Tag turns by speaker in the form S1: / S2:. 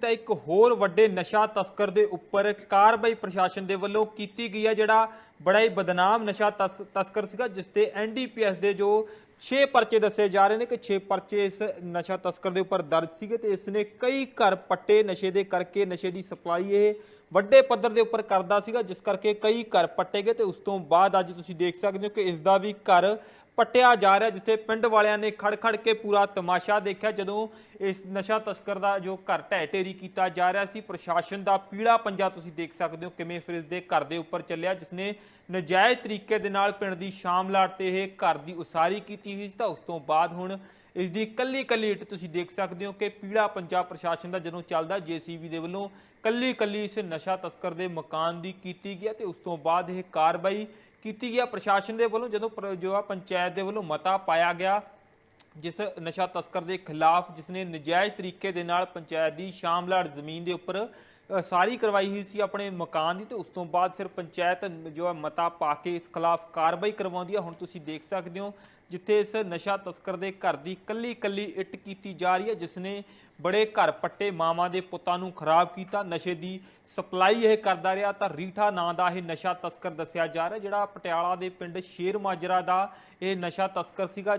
S1: ਤਾਂ ਇੱਕ ਹੋਰ ਵੱਡੇ ਨਸ਼ਾ ਤਸਕਰ ਦੇ ਉੱਪਰ ਕਾਰਵਾਈ ਪ੍ਰਸ਼ਾਸਨ ਦੇ ਵੱਲੋਂ ਕੀਤੀ ਗਈ ਹੈ ਜਿਹੜਾ ਬੜਾ ਹੀ ਬਦਨਾਮ ਨਸ਼ਾ ਤਸ- ਤਸਕਰ ਸੀਗਾ, ਜਿਸ ਤੇ ਐਨਡੀਪੀਐਸ ਦੇ ਜੋ 6 ਪਰਚੇ ਦੱਸੇ ਜਾ ਰਹੇ ਨੇ ਕਿ 6 ਪਰਚੇ ਇਸ ਨਸ਼ਾ ਤਸਕਰ ਦੇ ਉੱਪਰ ਦਰਜ ਸੀਗੇ ਤੇ ਇਸ ਨੇ ਕਈ ਘਰ ਪੱਟੇ ਨਸ਼ੇ ਦੇ ਕਰਕੇ ਨਸ਼ੇ ਦੀ ਸਪਲਾਈ ਇਹ ਵੱਡੇ ਪੱਧਰ ਦੇ ਉੱਪਰ ਕਰਦਾ ਸੀਗਾ, ਜਿਸ ਕਰਕੇ ਕਈ ਘਰ ਪੱਟੇ ਗਏ ਤੇ ਉਸ ਤੋਂ ਬਾਅਦ ਅੱਜ ਤੁਸੀਂ ਦੇਖ ਸਕਦੇ ਹੋ ਕਿ ਇਸ ਦਾ ਵੀ ਘਰ ਪੱਟਿਆ ਜਾ ਰਿਹਾ, ਜਿੱਥੇ ਪਿੰਡ ਵਾਲਿਆਂ ਨੇ ਖੜ ਖੜ ਕੇ ਪੂਰਾ ਤਮਾਸ਼ਾ ਦੇਖਿਆ ਜਦੋਂ ਇਸ ਨਸ਼ਾ ਤਸਕਰ ਦਾ ਜੋ ਘਰ ਢਹਿ ਢੇਰੀ ਕੀਤਾ ਜਾ ਰਿਹਾ ਸੀ। ਪ੍ਰਸ਼ਾਸਨ ਦਾ ਪੀੜਾ ਪੰਜਾ ਤੁਸੀਂ ਦੇਖ ਸਕਦੇ ਹੋ ਕਿਵੇਂ ਫਿਰ ਇਸ ਦੇ ਘਰ ਦੇ ਉੱਪਰ ਚੱਲਿਆ, ਜਿਸ ਨੇ ਨਜਾਇਜ਼ ਤਰੀਕੇ ਦੇ ਨਾਲ ਪਿੰਡ ਦੀ ਸ਼ਾਮਲਾਟ ਤੇ ਇਹ ਘਰ ਦੀ ਉਸਾਰੀ ਕੀਤੀ। ਹੋਈ ਸੀ ਉਸ ਤੋਂ ਬਾਅਦ ਹੁਣ ਇਸ ਦੀ ਕੱਲੀ ਕੱਲੀ ਇੱਟ ਤੁਸੀਂ ਦੇਖ ਸਕਦੇ ਹੋ ਕਿ ਪੀੜਾ ਪੰਜਾਬ ਪ੍ਰਸ਼ਾਸਨ ਦਾ ਜਦੋਂ ਚੱਲਦਾ ਜੀਸੀਬੀ ਦੇ ਵੱਲੋਂ ਕੱਲੀ ਕੱਲੀ ਇਸ ਨਸ਼ਾ ਤਸਕਰ ਦੇ ਮਕਾਨ ਦੀ ਕੀਤੀ ਗਈ ਹੈ ਤੇ ਉਸ ਤੋਂ ਬਾਅਦ ਇਹ ਕਾਰਵਾਈ ਕੀਤੀ ਗਿਆ ਪ੍ਰਸ਼ਾਸਨ ਦੇ ਵੱਲੋਂ ਜਦੋਂ ਜੋ ਆ ਪੰਚਾਇਤ ਦੇ ਵੱਲੋਂ ਮਤਾ ਪਾਇਆ ਗਿਆ ਜਿਸ ਨਸ਼ਾ ਤਸਕਰ ਦੇ ਖਿਲਾਫ ਜਿਸ ਨੇ ਨਜਾਇਜ਼ ਤਰੀਕੇ ਦੇ ਨਾਲ ਪੰਚਾਇਤ ਦੀ ਸ਼ਾਮਲਾੜ ਜ਼ਮੀਨ ਦੇ ਉੱਪਰ ਸਾਰੀ ਕਰਵਾਈ ਹੋਈ ਸੀ ਆਪਣੇ ਮਕਾਨ ਦੀ ਤੇ ਉਸ ਤੋਂ ਬਾਅਦ ਫਿਰ ਪੰਚਾਇਤ ਜੋ ਹੈ ਮਤਾ ਪਾ ਕੇ ਇਸ ਖਿਲਾਫ ਕਾਰਵਾਈ ਕਰਵਾਉਂਦੀ ਹੈ। ਹੁਣ ਤੁਸੀਂ ਦੇਖ ਸਕਦੇ ਹੋ ਜਿੱਥੇ ਇਸ ਨਸ਼ਾ ਤਸਕਰ ਦੇ ਘਰ ਦੀ ਕੱਲੀ ਕੱਲੀ ਇੱਟ ਕੀਤੀ ਜਾ ਰਹੀ ਹੈ ਜਿਸ ਨੇ ਬੜੇ ਘਰ ਪੱਟੇ ਮਾਵਾਂ ਦੇ ਪੁੱਤਾਂ ਨੂੰ ਖਰਾਬ ਕੀਤਾ। ਨਸ਼ੇ ਦੀ ਸਪਲਾਈ ਇਹ ਕਰਦਾ ਰਿਹਾ ਤਾਂ ਰੀਠਾ ਨਾਂ ਦਾ ਇਹ ਨਸ਼ਾ ਤਸਕਰ ਦੱਸਿਆ ਜਾ ਰਿਹਾ, ਜਿਹੜਾ ਪਟਿਆਲਾ ਦੇ ਪਿੰਡ ਸ਼ੇਰ ਮਾਜਰਾ ਦਾ ਇਹ ਨਸ਼ਾ ਤਸਕਰ ਸੀਗਾ।